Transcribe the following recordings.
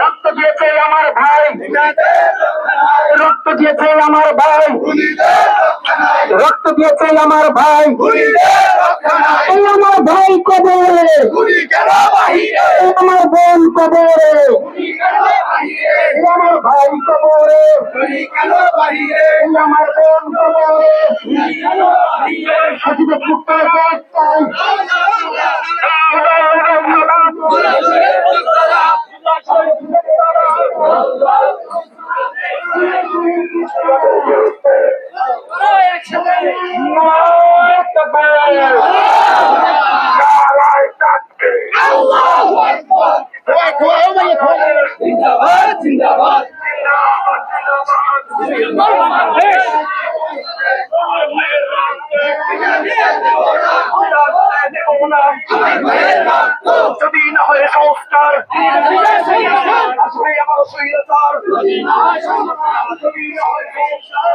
রক্ত দিয়েছে আমার ভাই রক্ত দিয়েছে আমার ভাই। রক্ত দিয়েছে আমার ভাই আমার ভাই কবে আমার বোন কবে আমার ভাই কবরে আমার বোন কবরে যদি না হয় সংস্কার আসবে আমার সৈন্যতার যদি না হয় সংস্কার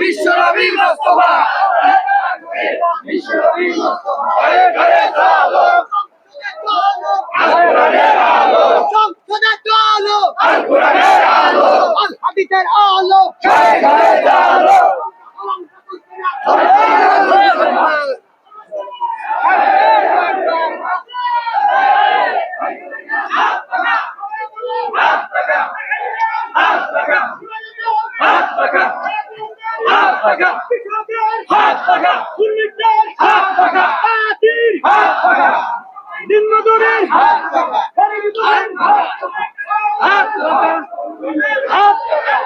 বিশ্বনবী মোস্তফা বিশ্বনবী মোস্তফা। ঘরে ঘরে আলো আলকুরআনের আলো। সংসদের আলো আলকুরআনের আলো আল হাদিসের আলো ঘরে। রাখা হাত রাখা দুর্নীতির হাত রাখা তাতির হাত রাখা নিম্নজনের হাত রাখা গরিবদের হাত হাত রাখা হাত রাখা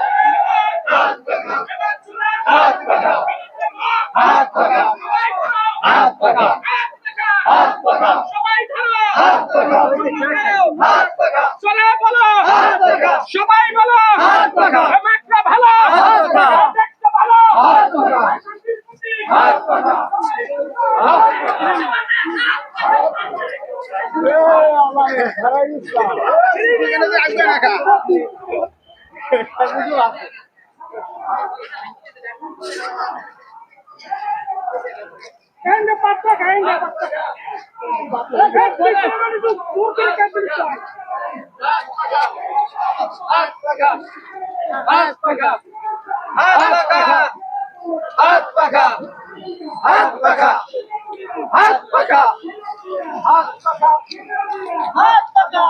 হাত রাখা হাত রাখা হাত রাখা হাত রাখা হাত রাখা সবাই ধরো হাত রাখা হাত রাখা চলে বলো হাত রাখা সবাই বলো হাত রাখা খাইন্দা পাত্তা খাইন্দা পাত্তা হাত পাখা হাত পাখা হাত পাকা হাত পাকা হাত পাকা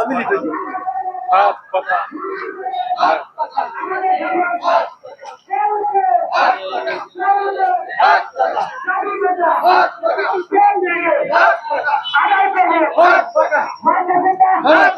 আমি লিখে দিই হাত পাকা হাত পাকা হাত Hot!